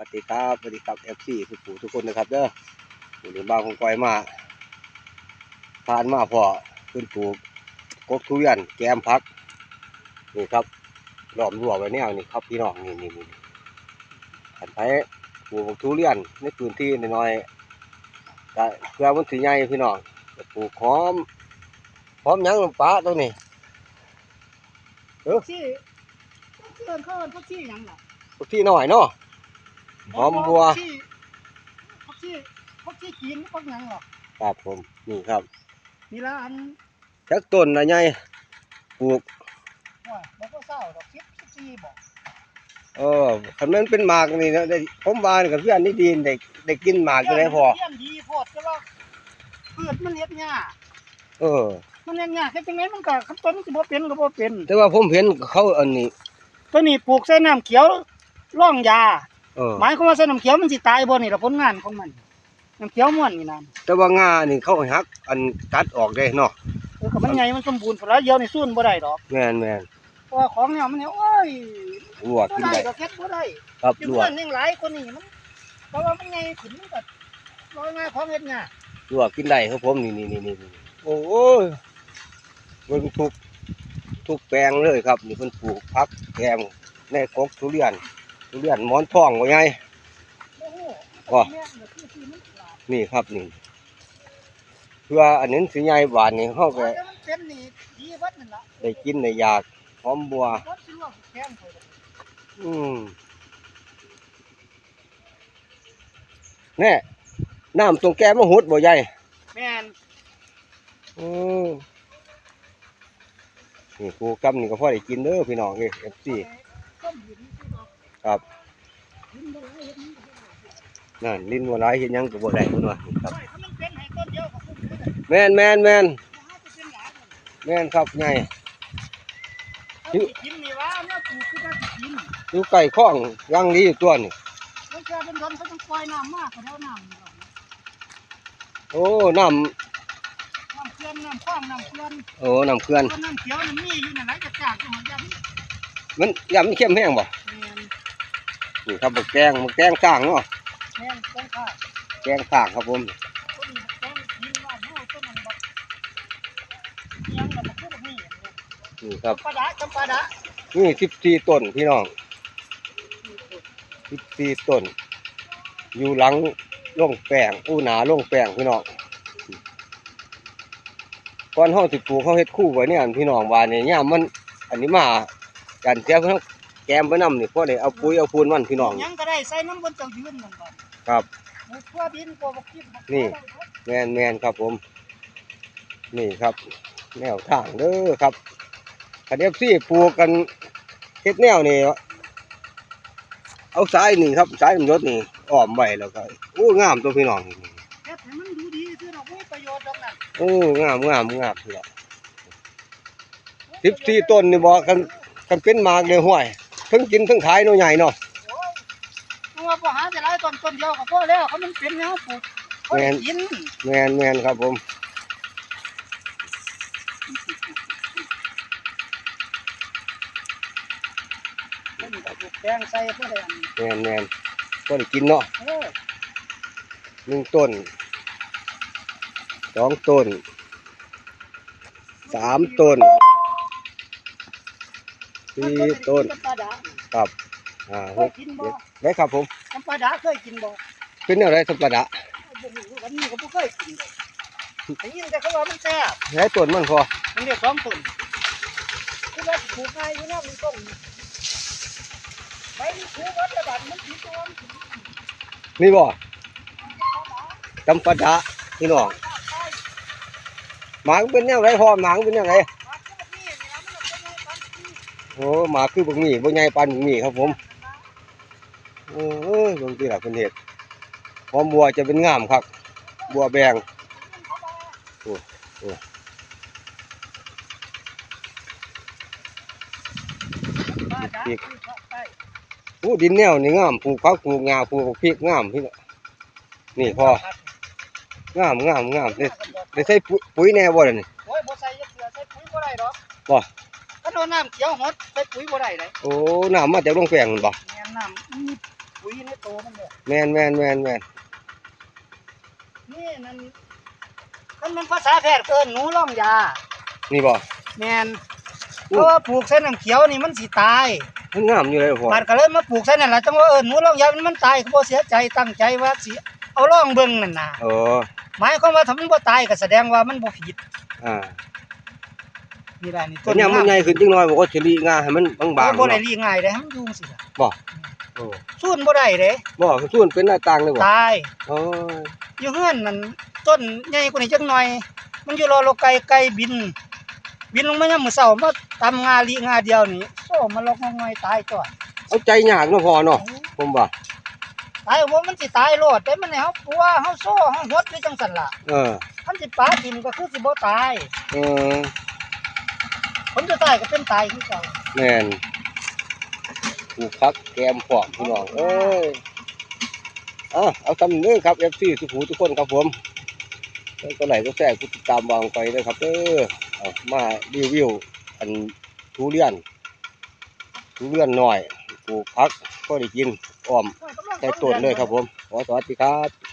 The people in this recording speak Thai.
วัสดีครับสวัสดีครับเอฟซีทุกผู้ทุกคนนะครับเด้อวันนี้บ้านของก้อยมาทานมาพอขึ้นปลูกกกทุเรียนแกมพักนี่ครับล้อมรั้วไว้แนวนี่ครับพี่น้องนี่นี่นี่ขันไปปลูกทุเรียนในพื้นที่น้อยๆก็เพื่อมันสิใหญ่พี่น้องก็ปลูกหอมหอมหยังลงป้าตัวนี้ที่เอิ้นเขาเอิ้นพวกที่หยังล่ะพวกที่น้อยเนาะ หอมบัวพวกที่พวกที่กินพวกหยังหรอกครับผม นี่ครับนี่ละอันจักต้นนะใหญ่ปลูก ว่าบ่ก็เศร้าดอกคิดที่บอกเออคันนั้นเป็นหมากนี่นะได้ผมว่านี่กับเพื่อนนี่ดีได้ได้กินหมากอยู่ได้พอ เยี่ยมดีโพดแต่ว่าเพืชมันเฮ็ดยากเออ มันเฮ็ดยากเฮ็ดจังไดมันก็คันต้นสิบ่เป็นก็บ่เป็น แต่ว่าผมเห็นเขาอันนี้ ตัวนี้ปลูกใส่น้ำเขียวร่องยา เออหมายความว่าใส่น้ำเขียวมันสิตายบ่นี่ล่ะผลงานของมันน้ำเขียวม่วนนี่นะแต่ว่างานี่เขาหักอันตัดออกได้เนาะเออก็มันใหญ่มันสมบูรณ์พุ่นแล้วเดียวนี่สู้บ่ได้ดอกแม่นแม่นเพราะว่าของเนี่ยมันเนี่ยโอ้ยลวกบ่กินได้ได้ดอกเฮ็ดบ่ได้ครับอยู่ลวกเพื่อนยังหลายคนนี่มันเพราะว่ามันไงขึ้นมันก็ร้อยง่ายของเฮ็ดง่ายลวกกินได้ครับผมนี่นี่นี่นี่นี่โอ้ยเบิ่งทุกทุกแปลงเลยครับ นี่เพิ่นปลูกพักแกมในกกทุเรียนทุ เรียนหมอนทองว่าไงโอ้โหว่าแม่นแบบคือที่มันหลาบนี่ครับนี่เพื่ออันนี้สิใหญ่หวานนี่เฮาก็แต่มันเป็นนี่ดีวัดนั่นล่ะได้กินได้อยากหอมบัววัดสิลวกแข็งเขาอืมแน่น้ำตรงแก้มมาหุดบ่ใหญ่แม่นอืมนี่กูกำนี่ก็พอได้กินเด้อพี่น้องเอ้ย FC ต้มหินที่ดอก ครับหินบ่หลายเฮ็ดมันก็บ่ได้นั่นลิ้นบ่หลายเฮ็ดหยังก็บ่ได้พุ่นว่าครับโอ้ยถ้ามันเป็นให้ต้นเดียวก็คุ้มเลยแม่นแม่นแม่นบ่หาจะเป็นหลายเลยแม่นครับใหญ่เอาสิกินนี่ว่าเนี่ยปลูกคือว่าสิกินอยู่ใกล้คลองยังดีอยู่ตัวนี่มันแค่เป็นดอนเขาต้องปล่อยน้ำมากก็ได้น้ำนี่ดอกโอ้น้ำน้ำเขื่อนน้ำคลองน้ำเขื่อนโอ้น้ำเขื่อนเพราะน้ำเขียวมันมีอยู่นั่นหลายจากจากจังหวัดยะลามันยำมันเข้มแห้งบ่แม่ นนี่ครับบักแกงบักแกงสร้างเนาะแม่นต้องค่ะแกงสร้างครับผมต้นต้นยินว่าเฮาต้นนั้นบักอิหยังกับบักพวกนี้นี่ครับจำปาดะจำปาดะนี่สิบสี่ต้นพี่น้องสิบสี่ต้น อยู่หลังล่องแป้งอู้หนาล่องแป้งพี่น้องก่อนเฮาสิปลูกเฮาเฮ็ดคู่ไว้เนี่ยพี่น้องว่าเนี่ยยามมันอันนี้มากันเสียเพิ่น แกมไปนำนี่พอได้เอาปุ๋ยเอาปูนมันพี่น้องหยังก็ได้ใส่น้ำบนเจ้ายืนนั่นบ่ครับหมูทั่วดินกว่าบักคิดบักนี่แม่นแม่นครับผม นี่ครับ แนวทางเด้อครับคันเอฟซีปลูกกันเฮ็ดแนวนี่เอาสายนี่ครับสายมันยศนี่อ้อมไว้แล้วก็โอ้งามตัวพี่น้องนี่เฮ็ดให้มันดูดีคือดอกมีประโยชน์ดอกนั่นโอ้งามงามงามพี่น้องสิบสี่ต้นนี่บ่กันกันเป็นหมากเลยห้วย เพิ่งกินเพิ่งขายเนาะใหญ่เนาะโอ้ยเอาว่าบ่หาแต่หลายต้นต้นเดียวก็พอแล้วเขามันเป็นแนวปลูกเขาได้กินแม่นแม่นครับผมมันก็ปลูกแดงใส่บ่ได้อันนี้แม่นแม่นก็ได้กินเนาะเออหนึ่งต้นสองต้นสามต้น สี่ต้นจำปาดะครับอ่าเคหยกกินบ่เจ็ดได้ครับผมจำปาดะเคยกินบ่เป็นอะไรสัปดาห์บ่รู้วันนี้ก็บ่เคยกินเลยได้ยินแต่เขาว่ามันแซ่บได้ต้นมันพอมันเรียกสองต้นคือว่าปลูกง่ายอยู่นะมันต้องไปปลูกวัดระบาดมันสิตัวมันสินี่บ่จำปาดะพี่น้องหมากเป็นแนวไรพอหมากเป็นแนวไร โอ้หมากคือบักหมี่บ่ใหญ่ปานบักหมี่ครับผมโอ้ยบางทีล่ะเพิ่นเฮ็ดหอมบัวจะเป็นงามครับ บัวแบงโอ้ดินแนวนี่งามปลูกผักปลูกงาปลูกบักพริกงามพี่น้องนี่พองามงามงามได้ได้ใส่ปุ๋ยปุ๋ยแน่บ่ล่ะนี่โอ้ยบ่ใส่เกลือใส่ปุ๋ยบ่ได้ดอกบ่ ถ้าโดนน้ำเขียวหดใส่ปุ๋ยบ่ได้เลยโอ้น้ำมาจากโรงแป้งนั่นบ่แม่นน้ำมันมีปุ๋ยในโตมันเนี่ยแม่นแม่นแม่นแม่นนี่นั่นมันมันภาษาแพทย์เอิ้นหนูร่องยา นี่บ่ แม่นเพราะว่าปลูกเส้นน้ำเขียวนี่มันสิตายมันงามอยู่เลยพ่อมันก็เลยมาปลูกเส้นนั่นล่ะจังว่าเอิ้นหนูร่องยามันมันตายก็บ่เสียใจตั้งใจว่าสิเอาร่องเบิ่งนั่นน่ะเออ หมายความว่าถ้ามันบ่ตายก็แสดงว่ามันบ่ผิดอ่า นี่ล่ะนี่ตัวเนี้ยมันใหญ่ขึ้นจังน้อยบอกว่าสิรีงาให้มันบางบ่ๆบ่ได้เนาะลีง่ายเด้ให้มันอยู่สิล่ะโอ้สู้บ่ได้เด้บ่คือส่วนเป็นหน้าต่างเลยบ่ตายอ๋ออยู่เฮือนนั่นต้นใหญ่กว่านี้จักหน่อย มันอยู่รอโลไก่ไก่บิน บินลงมายามมื้อเช้ามาตำงาลีงาเดียวนี่โซ่มาลอกงอยๆตายจ่อยเอาใจยากเนาะพ่อเนาะผมว่าตายบ่มันสิตายโลดแต่มันให้เฮาปัวเฮาโซ่เฮาหดอยู่จังซั่นล่ะเออคันสิปาทิ่มก็คือสิบ่ตายเออ ผลจะตายก็เป็นตายคือเก่าแม่นปลูกผักแกมพร้อมพี่น้องเอ้ยเอาเอาทำเด้อครับ FC ทุกฟูทุกคนครับผมแล้วก็ไหลก็แทรกติดตามวางไปเลยครับเอเอามารีวิวอันทุเรียนทุเรียนหน่อยปลูกผักก็ได้กินอ้อมใส่ต้นเลยครับผมขอสวัสดีครับ